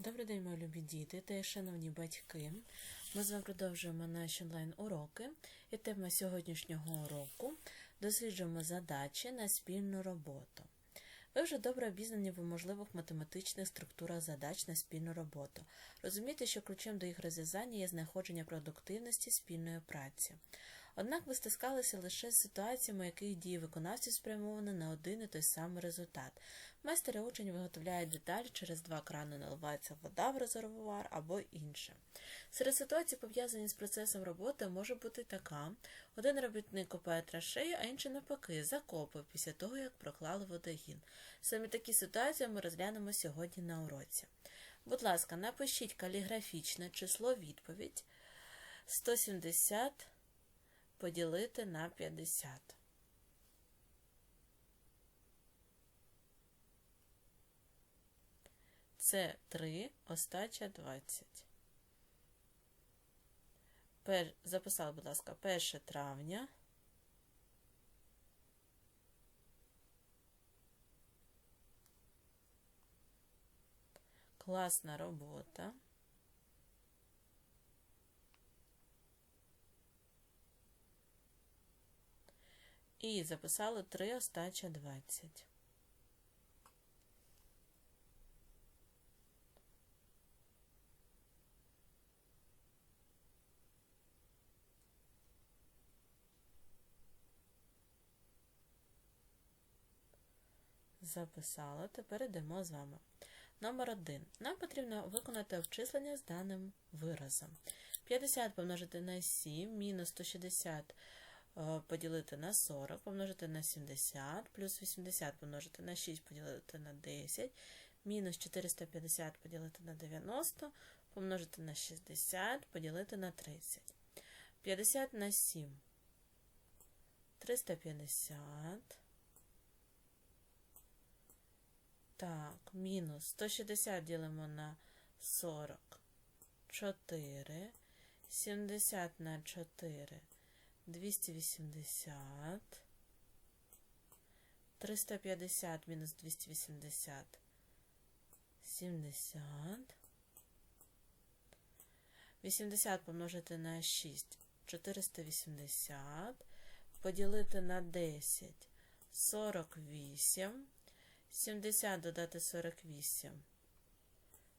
Добрий день, мої любі діти та шановні батьки. Ми з вами продовжуємо наші онлайн-уроки. І тема сьогоднішнього уроку досліджуємо задачі на спільну роботу. Ви вже добре обізнані в можливих математичних структурах задач на спільну роботу. Розумієте, що ключем до їх розв'язання є знаходження продуктивності спільної праці. Однак ви стискалися лише з ситуаціями, яких дії виконавців спрямовані на один і той самий результат. Майстер і учень виготовляють деталь, через два крани наливається вода в резервуар або інше. Серед ситуацій, пов'язані з процесом роботи, може бути така: один робітник копає траншею, а інший навпаки закопує після того, як проклали водогін. Саме такі ситуації ми розглянемо сьогодні на уроці. Будь ласка, напишіть каліграфічне число відповідь 170 поділити на 50. Це 3, остача 20. Пер... Записали, будь ласка, 1 травня. Класна робота. І записали 3 остача 20. Записали. Тепер йдемо з вами. Номер 1. Нам потрібно виконати обчислення з даним виразом. 50 помножити на 7, мінус 160 е, поділити на 40, помножити на 70, плюс 80 помножити на 6 поділити на 10, мінус 450 поділити на 90, помножити на 60, поділити на 30. 50 на 7. 350. Так, мінус 160 ділимо на 40. 4. 70 на 4. 280. 350 мінус 280. 70. 80 помножити на 6. 480. Поділити на 10. 48. 70 додати 48.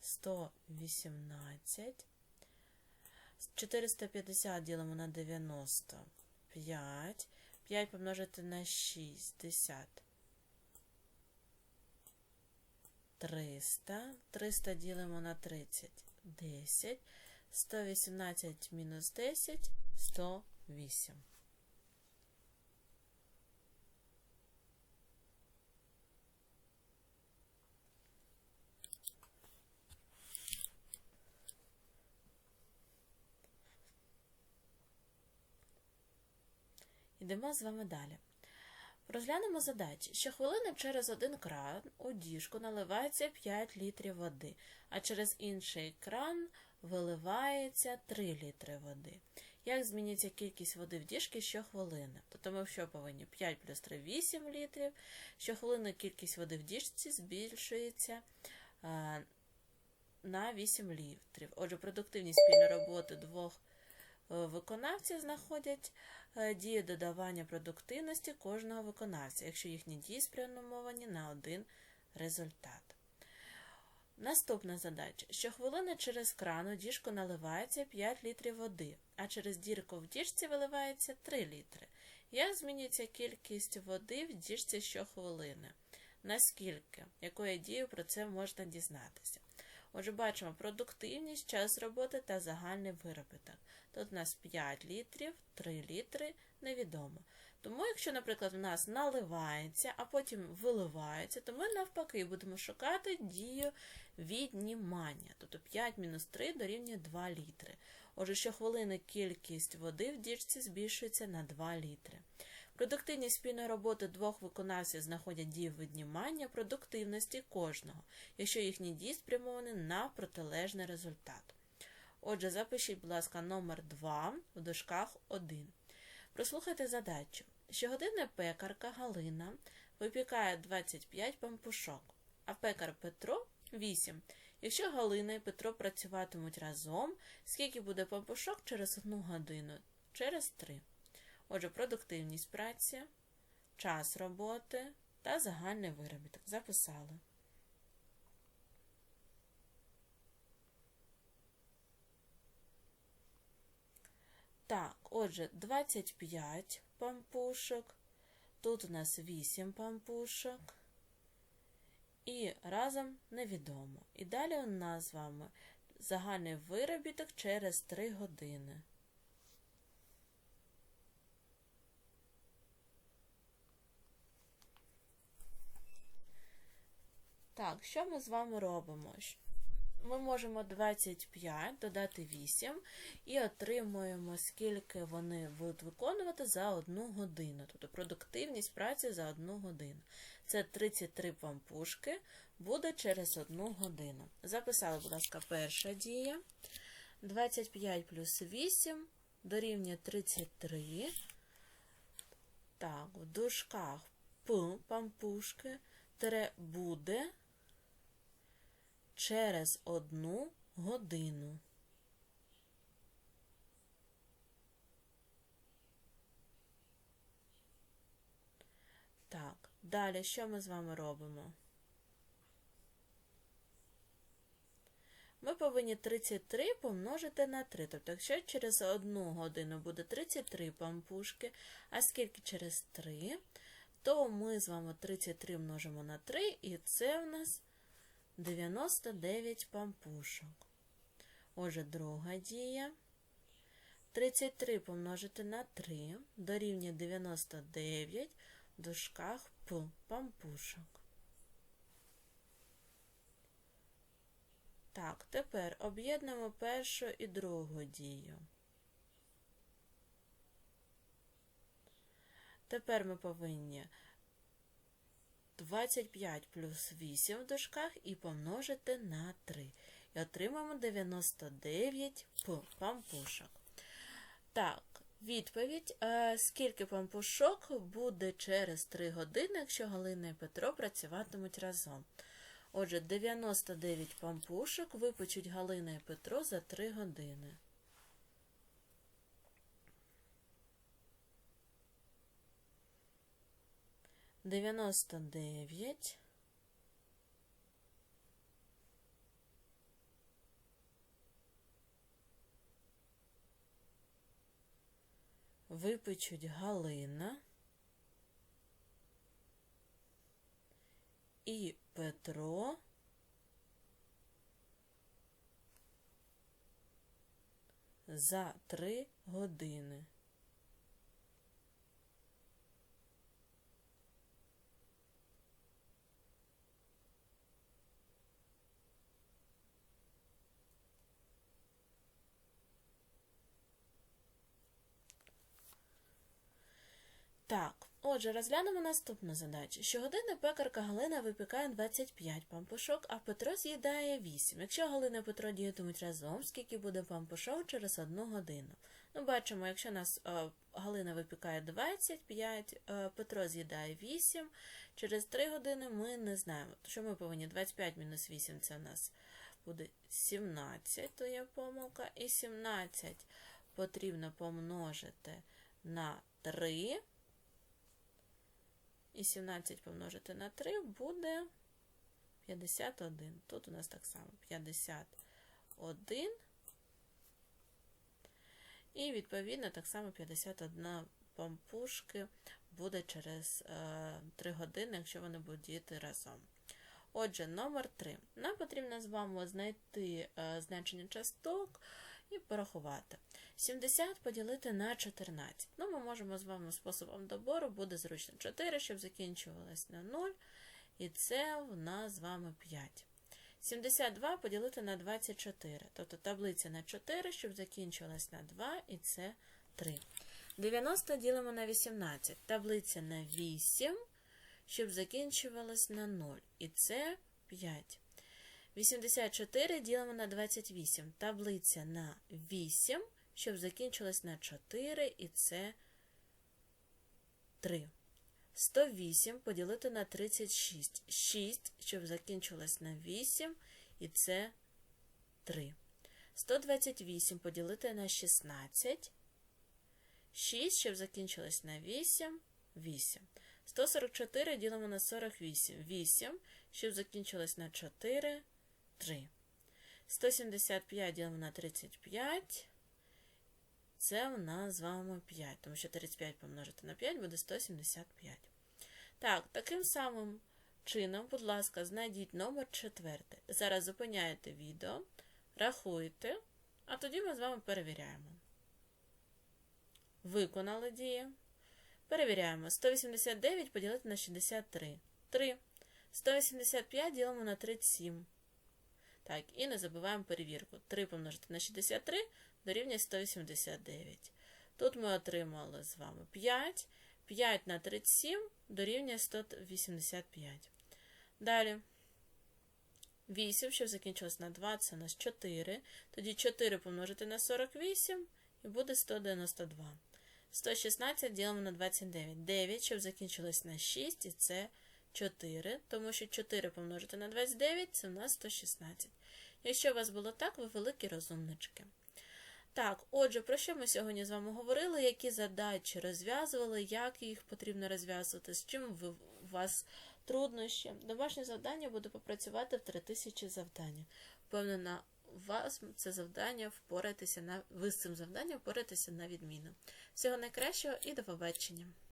118. 450 ділимо на 90. 5. 5 помножити на 60. 300. 300 ділимо на 30. 10. 118 мінус 10. 108. Йдемо з вами далі. Розглянемо задачі. Щохвилини через один кран у діжку наливається 5 літрів води, а через інший кран виливається 3 літри води. Як зміниться кількість води в діжки щохвилини? Тобто ми що повинні 5 плюс 3 8 літрів. Щохвилини кількість води в діжці збільшується на 8 літрів. Отже, продуктивність спільної роботи двох виконавців знаходять дії додавання продуктивності кожного виконавця, якщо їхні дії спрямовані на один результат. Наступна задача. Щохвилини через кран у діжку наливається 5 літрів води, а через дірку в діжці виливається 3 літри. Як змінюється кількість води в діжці щохвилини? Наскільки? Якою дією про це можна дізнатися? Отже, бачимо продуктивність, час роботи та загальний виробіток. Тут у нас 5 літрів, 3 літри невідомо. Тому, якщо, наприклад, в нас наливається, а потім виливається, то ми навпаки будемо шукати дію віднімання. Тобто 5 мінус 3 дорівнює 2 літри. Отже, щохвилини кількість води в діжці збільшується на 2 літри. Продуктивність спільної роботи двох виконавців знаходять дії віднімання продуктивності кожного, якщо їхні дії спрямовані на протилежний результат. Отже, запишіть, будь ласка, номер 2 в дужках 1. Прослухайте задачу. Щогодинна пекарка Галина випікає 25 пампушок, а пекар Петро 8. Якщо Галина і Петро працюватимуть разом, скільки буде пампушок через одну годину? Через три. Отже, продуктивність праці, час роботи та загальний виробіток. Записали. Так, отже, 25 пампушок. Тут у нас 8 пампушок. І разом невідомо. І далі у нас з вами загальний виробіток через 3 години. Так, що ми з вами робимо? Ми можемо 25 додати 8 і отримуємо, скільки вони будуть виконувати за одну годину. Тобто продуктивність праці за одну годину. Це 33 пампушки буде через одну годину. Записали, будь ласка, перша дія. 25 плюс 8 дорівнює 33. Так, в дужках П пампушки тире буде через одну годину. Так, далі що ми з вами робимо? Ми повинні 33 помножити на 3. Тобто, якщо через одну годину буде 33 пампушки, а скільки через 3, то ми з вами 33 множимо на 3, і це в нас 99 пампушок. Отже, друга дія. 33 помножити на 3 дорівнює 99 в дужках П пампушок. Так, тепер об'єднуємо першу і другу дію. Тепер ми повинні 25 плюс 8 в дужках і помножити на 3. І отримаємо 99 пампушок. Так, відповідь. Е, скільки пампушок буде через 3 години, якщо Галина і Петро працюватимуть разом? Отже, 99 пампушок випечуть Галина і Петро за 3 години. Дев'яносто дев'ять. Випечуть Галина і Петро за три години. Так, отже, розглянемо наступну задачу. Щогодини пекарка Галина випікає 25 пампушок, а Петро з'їдає 8. Якщо Галина і Петро діятимуть разом, скільки буде пампушок через одну годину? Ну, бачимо, якщо нас е, Галина випікає 25, е, Петро з'їдає 8, через 3 години ми не знаємо. Що ми повинні 25 мінус 8 це у нас буде 17, то є помилка, і 17 потрібно помножити на 3. І 17 помножити на 3 буде 51. Тут у нас так само 51. І, відповідно, так само 51 пампушки буде через е, 3 години, якщо вони будуть діяти разом. Отже, номер 3. Нам потрібно з вами знайти е, значення часток і порахувати. 70 поділити на 14. Ну, ми можемо з вами способом добору, буде зручно 4, щоб закінчувалось на 0. І це в нас з вами 5. 72 поділити на 24. Тобто таблиця на 4, щоб закінчилась на 2, і це 3. 90 ділимо на 18. Таблиця на 8, щоб закінчувалась на 0. І це 5. 84 ділимо на 28. Таблиця на 8, щоб закінчилась на 4, і це 3. 108 поділити на 36. 6, щоб закінчилось на 8, і це 3. 128 поділити на 16. 6, щоб закінчилось на 8, 8. 144 ділимо на 48, 8, щоб закінчилось на 4, 3. 175 ділимо на 35. Це у нас з вами 5, тому що 35 помножити на 5 буде 175. Так, таким самим чином, будь ласка, знайдіть номер 4. Зараз зупиняєте відео, рахуєте, а тоді ми з вами перевіряємо. Виконали дії. Перевіряємо. 189 поділити на 63. 3. 185 ділимо на 37. Так, і не забуваємо перевірку. 3 помножити на 63 дорівнює 189. Тут ми отримали з вами 5. 5 на 37 дорівнює 185. Далі. 8, що закінчилось на 2, це у нас 4. Тоді 4 помножити на 48 і буде 192. 116 ділимо на 29. 9, щоб закінчилось на 6, і це 4, тому що 4 помножити на 29 це у нас 116. Якщо у вас було так, ви великі розумнички. Так, отже, про що ми сьогодні з вами говорили, які задачі розв'язували, як їх потрібно розв'язувати, з чим ви, у вас труднощі. Домашнє завдання буде попрацювати в 3000 завдання. Впевнена, вас це завдання впоратися на ви з цим завданням впоратися на відміну. Всього найкращого і до побачення!